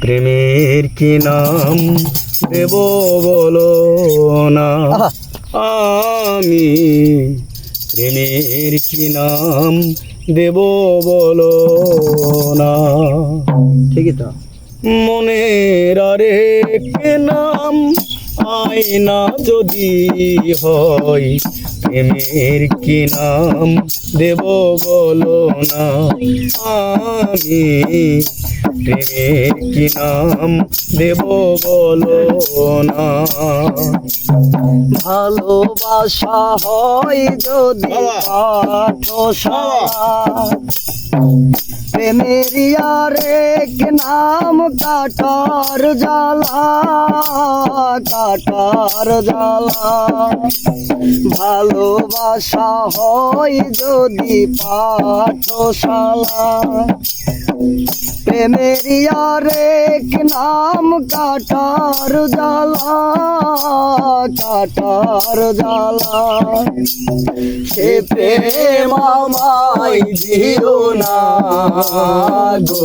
প্রেমের কি নাম দেব বলো না? আমি প্রেমের কি নাম দেব বলো না? ঠিকই তো। মনের আরেক নাম? আয়না যদি হয় প্রেমের কি নাম? দেব বলো না। আমি প্রেমের কি নাম? দেব বলো না। ভালোবাসা হয় যদি পাঠশালা। প্রেমের এক নাম কাটার জ্বালা কাটার জ্বালা। ভালোবাসা হয় যদি পাঠশালা। প্রেমের এক নাম কাটার জ্বালা কাটার জ্বালা। সে প্রেম আমায় দিও না গো।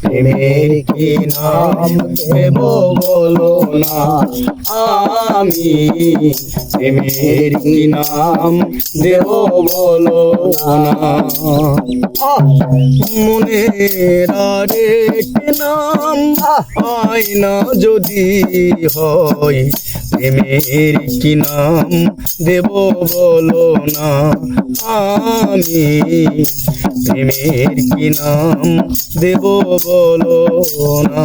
প্রেমের কি নাম দেব বলো না আমি। প্রেমের কি নাম দেব বলো না। মনের নাম না যদি হয়, প্রেমের কি নাম দেব বলো না আমি? প্রেমের কি নাম দেব বলো না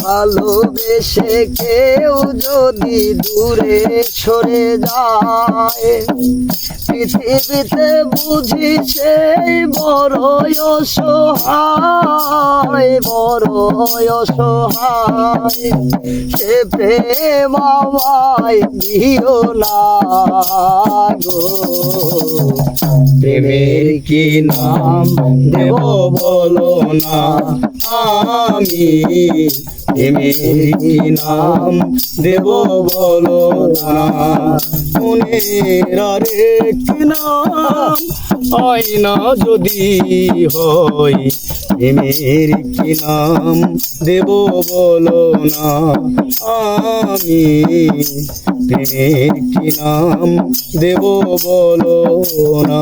ভালোবেসে কেউ যদি দূরে সরে যায়। পৃথিবীতে বুঝি সেই বড় অসহায় বড় অসহায়। সে প্রেম আমায় দিও না গো। প্রেমের কি নাম দেব বলো না আমি? প্রেমের কি নাম দেব বলো না। মনের আরেক নাম আয়না যদি হয় প্রেমের কি নাম দেব বলো না আমি? কি নাম দেব বলো না।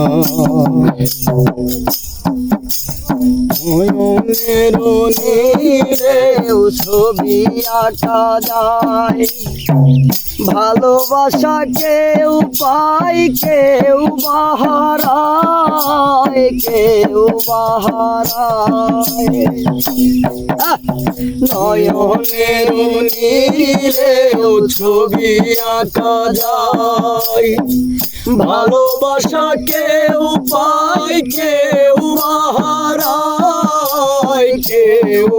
নীরে কেউ ছবি আঁকা যায় ভালোবাসা কেউ পায়, কেউ বাহারায় কেউ বাহারায়! নয়নের নীরে ছবি আঁকা যায় ভালোবাসা কেউ পায়, কেউ বাহারায় কেউ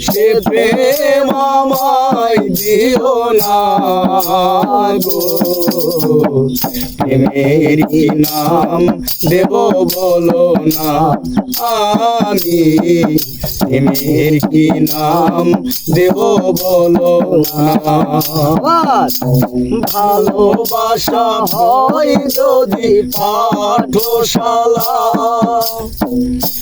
সে প্রেম আমায় দিও না গো। প্রেমের নাম দেব বলো না আমি। প্রেমের কি নাম দেব বলো না। ভালোবাসা হয় যদি পাঠশালা।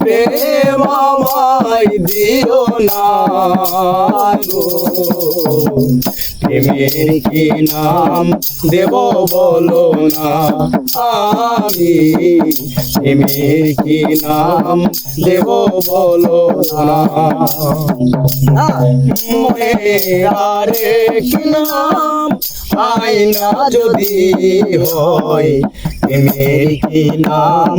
প্রেম দিও না গো। প্রেমের কি নাম দেব বলো না আমি। প্রেমের কি নাম দেব বলো না। মনে আরে কি নাম? আইনা যদি হয়, প্রেমের কি নাম